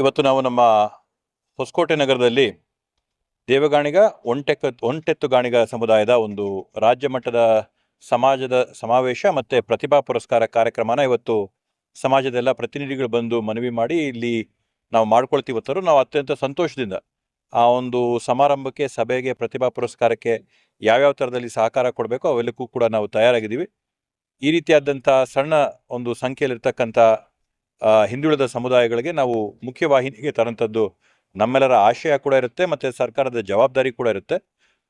ಇವತ್ತು ನಾವು ನಮ್ಮ ಹೊಸಕೋಟೆ ನಗರದಲ್ಲಿ ದೇವಗಾಣಿಗ, ಒಂಟೆಕ, ಒಂಟೆತ್ತು ಗಾಣಿಗ ಸಮುದಾಯದ ಒಂದು ರಾಜ್ಯ ಮಟ್ಟದ ಸಮಾಜದ ಸಮಾವೇಶ ಮತ್ತು ಪ್ರತಿಭಾ ಪುರಸ್ಕಾರ ಕಾರ್ಯಕ್ರಮನ ಇವತ್ತು ಸಮಾಜದೆಲ್ಲ ಪ್ರತಿನಿಧಿಗಳು ಬಂದು ಮನವಿ ಮಾಡಿ ಇಲ್ಲಿ ನಾವು ಮಾಡ್ಕೊಳ್ತೀವಿ ಹೊತ್ತರು ನಾವು ಅತ್ಯಂತ ಸಂತೋಷದಿಂದ ಆ ಒಂದು ಸಮಾರಂಭಕ್ಕೆ, ಸಭೆಗೆ, ಪ್ರತಿಭಾ ಪುರಸ್ಕಾರಕ್ಕೆ ಯಾವ್ಯಾವ ಥರದಲ್ಲಿ ಸಹಕಾರ ಕೊಡಬೇಕೋ ಅವೆಲ್ಲಕ್ಕೂ ಕೂಡ ನಾವು ತಯಾರಾಗಿದ್ದೀವಿ. ಈ ರೀತಿಯಾದಂಥ ಸಣ್ಣ ಒಂದು ಸಂಖ್ಯೆಯಲ್ಲಿರ್ತಕ್ಕಂಥ ಹಿಂದುಳಿದ ಸಮುದಾಯಗಳಿಗೆ ನಾವು ಮುಖ್ಯವಾಹಿನಿಗೆ ತರಂಥದ್ದು ನಮ್ಮೆಲ್ಲರ ಆಶಯ ಕೂಡ ಇರುತ್ತೆ ಮತ್ತು ಸರ್ಕಾರದ ಜವಾಬ್ದಾರಿ ಕೂಡ ಇರುತ್ತೆ.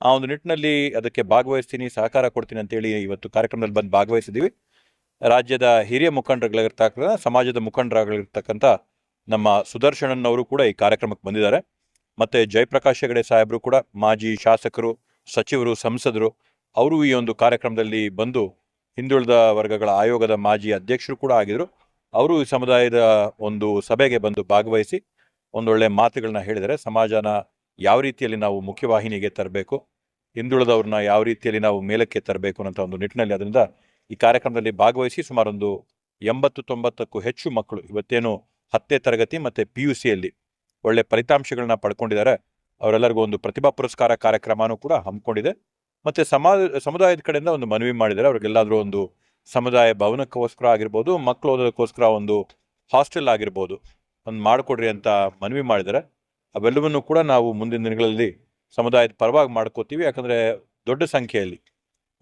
ಆ ಒಂದು ನಿಟ್ಟಿನಲ್ಲಿ ಅದಕ್ಕೆ ಭಾಗವಹಿಸ್ತೀನಿ, ಸಹಕಾರ ಕೊಡ್ತೀನಿ ಅಂತೇಳಿ ಇವತ್ತು ಕಾರ್ಯಕ್ರಮದಲ್ಲಿ ಬಂದು ಭಾಗವಹಿಸಿದ್ದೀವಿ. ರಾಜ್ಯದ ಹಿರಿಯ ಮುಖಂಡರುಗಳಿರ್ತಕ್ಕಂಥ ಸಮಾಜದ ಮುಖಂಡರಾಗಿರ್ತಕ್ಕಂಥ ನಮ್ಮ ಸುದರ್ಶನನ್ ಕೂಡ ಈ ಕಾರ್ಯಕ್ರಮಕ್ಕೆ ಬಂದಿದ್ದಾರೆ. ಮತ್ತು ಜಯಪ್ರಕಾಶ್ ಹೆಗಡೆ ಸಾಹೇಬರು ಕೂಡ, ಮಾಜಿ ಶಾಸಕರು, ಸಚಿವರು, ಸಂಸದರು, ಅವರು ಈ ಒಂದು ಕಾರ್ಯಕ್ರಮದಲ್ಲಿ ಬಂದು ಹಿಂದುಳಿದ ವರ್ಗಗಳ ಆಯೋಗದ ಮಾಜಿ ಅಧ್ಯಕ್ಷರು ಕೂಡ ಆಗಿದ್ರು. ಅವರು ಈ ಸಮುದಾಯದ ಒಂದು ಸಭೆಗೆ ಬಂದು ಭಾಗವಹಿಸಿ ಒಂದೊಳ್ಳೆ ಮಾತುಗಳನ್ನ ಹೇಳಿದರೆ ಸಮಾಜನ ಯಾವ ರೀತಿಯಲ್ಲಿ ನಾವು ಮುಖ್ಯವಾಹಿನಿಗೆ ತರಬೇಕು, ಹಿಂದುಳಿದವ್ರನ್ನ ಯಾವ ರೀತಿಯಲ್ಲಿ ನಾವು ಮೇಲಕ್ಕೆ ತರಬೇಕು ಅನ್ನೋ ಒಂದು ನಿಟ್ಟಿನಲ್ಲಿ ಅದರಿಂದ ಈ ಕಾರ್ಯಕ್ರಮದಲ್ಲಿ ಭಾಗವಹಿಸಿ ಸುಮಾರೊಂದು ಎಂಬತ್ತು ತೊಂಬತ್ತಕ್ಕೂ ಹೆಚ್ಚು ಮಕ್ಕಳು ಇವತ್ತೇನು ಹತ್ತನೇ ತರಗತಿ ಮತ್ತು ಪಿ ಯು ಸಿಯಲ್ಲಿ ಒಳ್ಳೆ ಫಲಿತಾಂಶಗಳನ್ನ ಪಡ್ಕೊಂಡಿದ್ದಾರೆ. ಅವರೆಲ್ಲರಿಗೂ ಒಂದು ಪ್ರತಿಭಾ ಪುರಸ್ಕಾರ ಕಾರ್ಯಕ್ರಮನೂ ಕೂಡ ಹಮ್ಮಿಕೊಂಡಿದೆ. ಮತ್ತು ಸಮಾಜ, ಸಮುದಾಯದ ಕಡೆಯಿಂದ ಒಂದು ಮನವಿ ಮಾಡಿದರೆ ಅವ್ರಿಗೆಲ್ಲಾದರೂ ಒಂದು ಸಮುದಾಯ ಭವನಕ್ಕೋಸ್ಕರ ಆಗಿರ್ಬೋದು ಮಕ್ಕಳು ಓದೋದಕ್ಕೋಸ್ಕರ ಒಂದು ಹಾಸ್ಟೆಲ್ ಆಗಿರ್ಬೋದು, ಒಂದು ಮಾಡಿಕೊಡ್ರಿ ಅಂತ ಮನವಿ ಮಾಡಿದರೆ ಅವೆಲ್ಲವನ್ನು ಕೂಡ ನಾವು ಮುಂದಿನ ದಿನಗಳಲ್ಲಿ ಸಮುದಾಯದ ಪರವಾಗಿ ಮಾಡ್ಕೋತೀವಿ. ಯಾಕಂದರೆ ದೊಡ್ಡ ಸಂಖ್ಯೆಯಲ್ಲಿ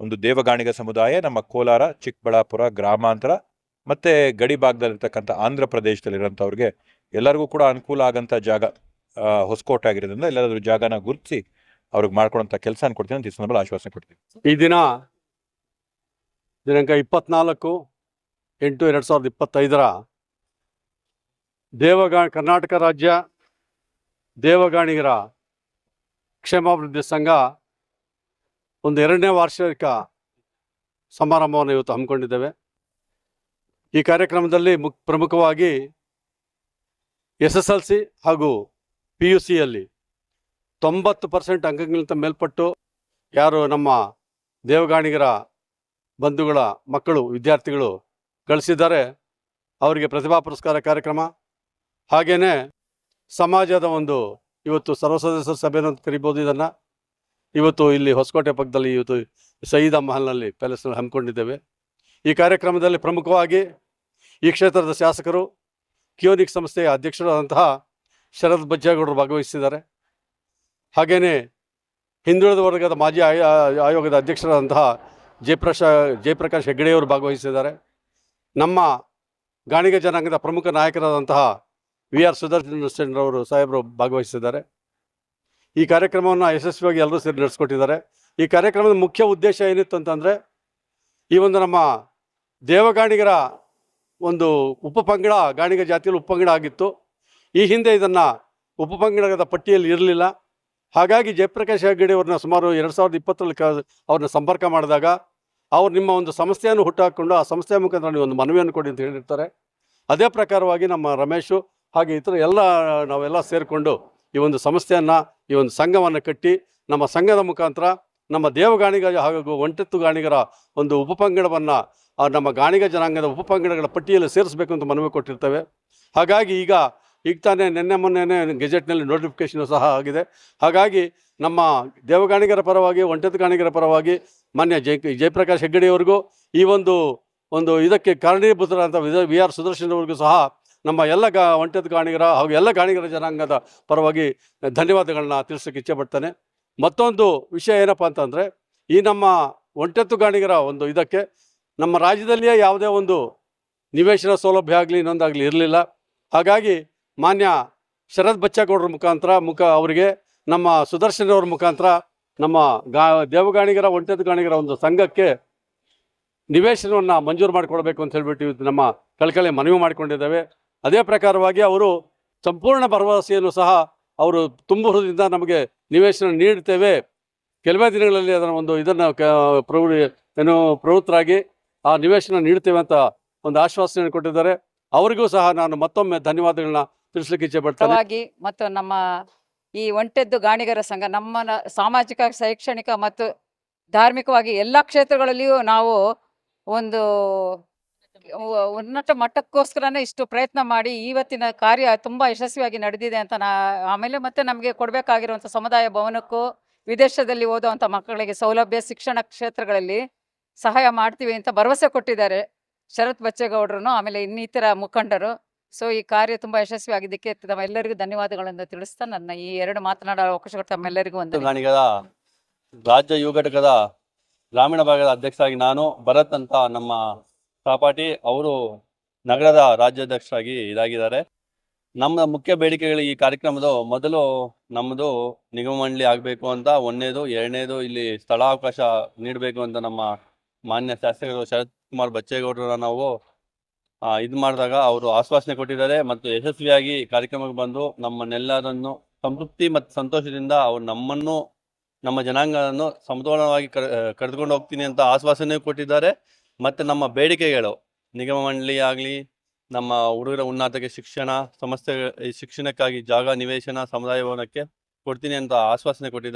ಒಂದು ದೇವಗಾಣಿಗ ಸಮುದಾಯ, ನಮ್ಮ ಕೋಲಾರ, ಚಿಕ್ಕಬಳ್ಳಾಪುರ ಗ್ರಾಮಾಂತರ, ಮತ್ತು ಗಡಿ ಭಾಗದಲ್ಲಿರ್ತಕ್ಕಂಥ ಆಂಧ್ರ ಪ್ರದೇಶದಲ್ಲಿರೋಂಥವ್ರಿಗೆ ಎಲ್ಲರಿಗೂ ಕೂಡ ಅನುಕೂಲ ಆಗೋಂಥ ಜಾಗ ಹೊಸಕೋಟೆ ಆಗಿರೋದ್ರಿಂದ ಎಲ್ಲಾದ್ರೂ ಜಾಗನ ಗುರುತಿಸಿ ಅವ್ರಿಗೆ ಮಾಡ್ಕೊಡೋಂಥ ಕೆಲಸ ಕೊಡ್ತೀನಿ ಅಂತ ಈ ಸಂದರ್ಭದಲ್ಲಿ ಆಶ್ವಾಸನೆ ಕೊಡ್ತೀನಿ. ಈ ದಿನ ದಿನಾಂಕ ಇಪ್ಪತ್ನಾಲ್ಕು, ಎಂಟು ಎರಡು ಸಾವಿರದ ಇಪ್ಪತ್ತೈದರ ದೇವಗಾ, ಕರ್ನಾಟಕ ರಾಜ್ಯ ದೇವಗಾಣಿಗರ ಕ್ಷೇಮಾಭಿವೃದ್ಧಿ ಸಂಘ ಒಂದು ಎರಡನೇ ವಾರ್ಷಿಕ ಸಮಾರಂಭವನ್ನು ಇವತ್ತು ಹಮ್ಮಿಕೊಂಡಿದ್ದೇವೆ. ಈ ಕಾರ್ಯಕ್ರಮದಲ್ಲಿ ಮುಕ್, ಪ್ರಮುಖವಾಗಿ ಎಸ್ ಎಸ್ ಎಲ್ ಸಿ ಹಾಗೂ ಪಿ ಯು ಸಿಯಲ್ಲಿ ತೊಂಬತ್ತು ಪರ್ಸೆಂಟ್ ಅಂಕಗಳಿಂದ ಮೇಲ್ಪಟ್ಟು ಯಾರು ನಮ್ಮ ದೇವಗಾಣಿಗರ ಬಂಧುಗಳ ಮಕ್ಕಳು, ವಿದ್ಯಾರ್ಥಿಗಳು ಗಳಿಸಿದ್ದಾರೆ. ಅವರಿಗೆ ಪ್ರತಿಭಾ ಪುರಸ್ಕಾರ ಕಾರ್ಯಕ್ರಮ. ಹಾಗೆಯೇ ಸಮಾಜದ ಒಂದು ಇವತ್ತು ಸರ್ವ ಸದಸ್ಯರ ಸಭೆಯನ್ನು ಕರಿಬೋದು ಇದನ್ನು. ಇವತ್ತು ಇಲ್ಲಿ ಹೊಸಕೋಟೆ ಪಕ್ಕದಲ್ಲಿ ಇವತ್ತು ಸಯೀದ ಮಹಲ್ನಲ್ಲಿ ಪ್ಯಾಲೇಸ್ನಲ್ಲಿ ಹಮ್ಮಿಕೊಂಡಿದ್ದೇವೆ. ಈ ಕಾರ್ಯಕ್ರಮದಲ್ಲಿ ಪ್ರಮುಖವಾಗಿ ಈ ಕ್ಷೇತ್ರದ ಶಾಸಕರು, ಕಿಯೋನಿಕ್ ಸಂಸ್ಥೆಯ ಅಧ್ಯಕ್ಷರಾದಂತಹ ಶರದ್ ಬಜ್ಜೇಗೌಡರು ಭಾಗವಹಿಸಿದ್ದಾರೆ. ಹಾಗೆಯೇ ಹಿಂದುಳಿದ ವರ್ಗದ ಮಾಜಿ ಆಯ, ಆಯೋಗದ ಅಧ್ಯಕ್ಷರಾದಂತಹ ಜಯಪ್ರಶಾ, ಜಯಪ್ರಕಾಶ್ ಹೆಗ್ಡೆಯವರು ಭಾಗವಹಿಸಿದ್ದಾರೆ. ನಮ್ಮ ಗಾಣಿಗ ಜನಾಂಗದ ಪ್ರಮುಖ ನಾಯಕರಾದಂತಹ ವಿ ಆರ್ ಸುದರ್ಶನ್ ಅವರು ಸಾಹೇಬರು ಭಾಗವಹಿಸಿದ್ದಾರೆ. ಈ ಕಾರ್ಯಕ್ರಮವನ್ನು ಯಶಸ್ವಿಯಾಗಿ ಎಲ್ಲರೂ ಸೇರಿ ನಡೆಸ್ಕೊಟ್ಟಿದ್ದಾರೆ. ಈ ಕಾರ್ಯಕ್ರಮದ ಮುಖ್ಯ ಉದ್ದೇಶ ಏನಿತ್ತು ಅಂತಂದರೆ, ಈ ಒಂದು ನಮ್ಮ ದೇವಗಾಣಿಗರ ಒಂದು ಉಪಪಂಗಡ ಗಾಣಿಗ ಜಾತಿಯಲ್ಲಿ ಉಪಪಂಗಡ ಆಗಿತ್ತು. ಈ ಹಿಂದೆ ಇದನ್ನು ಉಪಪಂಗಡದ ಪಟ್ಟಿಯಲ್ಲಿ ಇರಲಿಲ್ಲ. ಹಾಗಾಗಿ ಜಯಪ್ರಕಾಶ್ ಹೆಗ್ಗಡೆ ಅವ್ರನ್ನ ಸುಮಾರು ಎರಡು ಸಾವಿರದ ಇಪ್ಪತ್ತರಲ್ಲಿ ಕ ಅವ್ರನ್ನ ಸಂಪರ್ಕ ಮಾಡಿದಾಗ ಅವ್ರು ನಿಮ್ಮ ಒಂದು ಸಂಸ್ಥೆಯನ್ನು ಹುಟ್ಟಾಕೊಂಡು ಆ ಸಂಸ್ಥೆಯ ಮುಖಾಂತರ ನೀವು ಒಂದು ಮನವಿಯನ್ನು ಕೊಡಿ ಅಂತ ಹೇಳಿರ್ತಾರೆ. ಅದೇ ಪ್ರಕಾರವಾಗಿ ನಮ್ಮ ರಮೇಶು ಹಾಗೆ ಇತರ ಎಲ್ಲ ನಾವೆಲ್ಲ ಸೇರಿಕೊಂಡು ಈ ಒಂದು ಸಂಸ್ಥೆಯನ್ನು ಈ ಒಂದು ಸಂಘವನ್ನು ಕಟ್ಟಿ ನಮ್ಮ ಸಂಘದ ಮುಖಾಂತರ ನಮ್ಮ ದೇವಗಾಣಿಗ ಹಾಗೂ ಒಂಟೆತ್ತು ಗಾಣಿಗರ ಒಂದು ಉಪಪಂಗಡವನ್ನು ನಮ್ಮ ಗಾಣಿಗ ಜನಾಂಗದ ಉಪಪಂಗಡಗಳ ಪಟ್ಟಿಯಲ್ಲಿ ಸೇರಿಸಬೇಕು ಅಂತ ಮನವಿ ಕೊಟ್ಟಿರ್ತೇವೆ. ಹಾಗಾಗಿ ಈಗ ಈಗ ತಾನೇ ನಿನ್ನೆ ಮೊನ್ನೆನೇ ಗೆಜೆಟ್ನಲ್ಲಿ ನೋಟಿಫಿಕೇಶನ್ ಸಹ ಆಗಿದೆ. ಹಾಗಾಗಿ ನಮ್ಮ ದೇವಗಾಣಿಗರ ಪರವಾಗಿ ಒಂಟೆತ್ತು ಕಾಣಿಗರ ಪರವಾಗಿ ಮಾನ್ಯ ಜಯ ಜಯಪ್ರಕಾಶ್ ಹೆಗ್ಗಡೆಯವರಿಗೂ ಈ ಒಂದು ಒಂದು ಇದಕ್ಕೆ ಕಾರಣೀಭೂತರಾದಂಥ ವಿಧ ವಿ ಆರ್ ಸುದರ್ಶನ್ ಅವರಿಗೂ ಸಹ ನಮ್ಮ ಎಲ್ಲ ಗಾ ಒಂಟೆತ್ತು ಕಾಣಿಗರ ಹಾಗೂ ಎಲ್ಲ ಕಾಣಿಗರ ಜನಾಂಗದ ಪರವಾಗಿ ಧನ್ಯವಾದಗಳನ್ನ ತಿಳಿಸೋಕ್ಕೆ ಇಚ್ಛೆ ಪಡ್ತಾನೆ. ಮತ್ತೊಂದು ವಿಷಯ ಏನಪ್ಪ ಅಂತಂದರೆ, ಈ ನಮ್ಮ ಒಂಟೆತ್ತು ಗಾಣಿಗರ ಒಂದು ಇದಕ್ಕೆ ನಮ್ಮ ರಾಜ್ಯದಲ್ಲಿಯೇ ಯಾವುದೇ ಒಂದು ನಿವೇಶನ ಸೌಲಭ್ಯ ಆಗಲಿ, ಇನ್ನೊಂದಾಗಲಿ ಇರಲಿಲ್ಲ. ಹಾಗಾಗಿ ಮಾನ್ಯ ಶರತ್ ಬಚ್ಚೇಗೌಡರ ಮುಖಾಂತರ ಮುಖ ಅವರಿಗೆ, ನಮ್ಮ ಸುದರ್ಶನ್ ಅವರ ಮುಖಾಂತರ ನಮ್ಮ ಗಾ, ದೇವಗಾಣಿಗರ ಒಂಟೆದ ಗಾಣಿಗರ ಒಂದು ಸಂಘಕ್ಕೆ ನಿವೇಶನವನ್ನು ಮಂಜೂರು ಮಾಡಿಕೊಡ್ಬೇಕು ಅಂತ ಹೇಳ್ಬಿಟ್ಟು ಇವತ್ತು ನಮ್ಮ ಕಳಕಳಿ ಮನವಿ ಮಾಡಿಕೊಂಡಿದ್ದೇವೆ. ಅದೇ ಪ್ರಕಾರವಾಗಿ ಅವರು ಸಂಪೂರ್ಣ ಭರವಸೆಯನ್ನು ಸಹ ಅವರು ತುಂಬುವುದರಿಂದ ನಮಗೆ ನಿವೇಶನ ನೀಡ್ತೇವೆ. ಕೆಲವೇ ದಿನಗಳಲ್ಲಿ ಅದರ ಒಂದು ಇದನ್ನು ಪ್ರವೃ, ಏನು ಪ್ರವೃತ್ತರಾಗಿ ಆ ನಿವೇಶನ ನೀಡುತ್ತೇವೆ ಅಂತ ಒಂದು ಆಶ್ವಾಸನೆಯನ್ನು ಕೊಟ್ಟಿದ್ದಾರೆ. ಅವರಿಗೂ ಸಹ ನಾನು ಮತ್ತೊಮ್ಮೆ ಧನ್ಯವಾದಗಳನ್ನ ತಿಳಿಸ್ಲಿಕ್ಕೆ ಇಚ್ಛೆ ಪಡ್ತಾರೆ ಮತ್ತು ನಮ್ಮ ಈ ಒಂಟೆದ್ದು ಗಾಣಿಗರ ಸಂಘ, ನಮ್ಮ ಸಾಮಾಜಿಕ, ಶೈಕ್ಷಣಿಕ ಮತ್ತು ಧಾರ್ಮಿಕವಾಗಿ ಎಲ್ಲ ಕ್ಷೇತ್ರಗಳಲ್ಲಿಯೂ ನಾವು ಒಂದು ಉನ್ನತ ಮಟ್ಟಕ್ಕೋಸ್ಕರನೇ ಇಷ್ಟು ಪ್ರಯತ್ನ ಮಾಡಿ ಇವತ್ತಿನ ಕಾರ್ಯ ತುಂಬಾ ಯಶಸ್ವಿಯಾಗಿ ನಡೆದಿದೆ ಅಂತ ನಾ, ಆಮೇಲೆ ಮತ್ತೆ ನಮಗೆ ಕೊಡಬೇಕಾಗಿರುವಂಥ ಸಮುದಾಯ ಭವನಕ್ಕೂ ವಿದೇಶದಲ್ಲಿ ಓದುವಂಥ ಮಕ್ಕಳಿಗೆ ಸೌಲಭ್ಯ, ಶಿಕ್ಷಣ ಕ್ಷೇತ್ರಗಳಲ್ಲಿ ಸಹಾಯ ಮಾಡ್ತೀವಿ ಅಂತ ಭರವಸೆ ಕೊಟ್ಟಿದ್ದಾರೆ. ಶರತ್ ಬಚ್ಚೇಗೌಡರು ಆಮೇಲೆ ಇನ್ನಿತರ ಮುಖಂಡರು. ಸೊ ಈ ಕಾರ್ಯ ತುಂಬಾ ಯಶಸ್ವಿ ಯಶಸ್ವಿಯಾಗಿದ್ದಕ್ಕೆ ತಮ್ಮೆಲ್ಲರಿಗೂ ಧನ್ಯವಾದಗಳನ್ನು ತಿಳಿಸ್ತಾ ನನ್ನ ಈ ಎರಡು ಮಾತನಾಡೋ ಅವಕಾಶ ತಮ್ಮೆಲ್ಲರಿಗೂ ಒಂದು. ಗಾಣಿಗರ ರಾಜ್ಯ ಯುವ ಘಟಕದ ಗ್ರಾಮೀಣ ಭಾಗದ ಅಧ್ಯಕ್ಷರಾಗಿ ನಾನು ಭರತ್ ಅಂತ ನಮ್ಮ ಸಹಪಾಠಿ ಅವರು ನಗರದ ರಾಜ್ಯಾಧ್ಯಕ್ಷರಾಗಿ ಇದಾಗಿದ್ದಾರೆ. ನಮ್ಮ ಮುಖ್ಯ ಬೇಡಿಕೆಗಳು ಈ ಕಾರ್ಯಕ್ರಮದ ಮೊದಲು ನಮ್ಮದು ನಿಗಮ ಮಂಡಳಿ ಆಗಬೇಕು ಅಂತ ಒಂದನೇದು ಎರಡನೇದು ಇಲ್ಲಿ ಸ್ಥಳಾವಕಾಶ ನೀಡಬೇಕು ಅಂತ ನಮ್ಮ ಮಾನ್ಯ ಶಾಸಕರು ಶರತ್ ಕುಮಾರ್ ಬಚ್ಚೇಗೌಡರ ನಾವು ಇದು ಮಾಡಿದಾಗ ಅವರು ಆಶ್ವಾಸನೆ ಕೊಟ್ಟಿದ್ದಾರೆ ಮತ್ತು ಯಶಸ್ವಿಯಾಗಿ ಕಾರ್ಯಕ್ರಮಕ್ಕೆ ಬಂದು ನಮ್ಮನ್ನೆಲ್ಲರನ್ನು ಸಂತೃಪ್ತಿ ಮತ್ತು ಸಂತೋಷದಿಂದ ಅವರು ನಮ್ಮನ್ನು, ನಮ್ಮ ಜನಾಂಗವನ್ನು ಸಮತೋಲನವಾಗಿ ಕರ್ ಕರೆದುಕೊಂಡು ಹೋಗ್ತೀನಿ ಅಂತ ಆಶ್ವಾಸನೆ ಕೊಟ್ಟಿದ್ದಾರೆ. ಮತ್ತು ನಮ್ಮ ಬೇಡಿಕೆಗಳು, ನಿಗಮ ಮಂಡಳಿ ಆಗಲಿ, ನಮ್ಮ ಹುಡುಗರ ಉನ್ನತಕ್ಕೆ ಶಿಕ್ಷಣ ಸಮಸ್ಯೆ ಶಿಕ್ಷಣಕ್ಕಾಗಿ ಜಾಗ, ನಿವೇಶನ, ಸಮುದಾಯ ಭವನಕ್ಕೆ ಕೊಡ್ತೀನಿ ಅಂತ ಆಶ್ವಾಸನೆ ಕೊಟ್ಟಿದ್ದಾರೆ.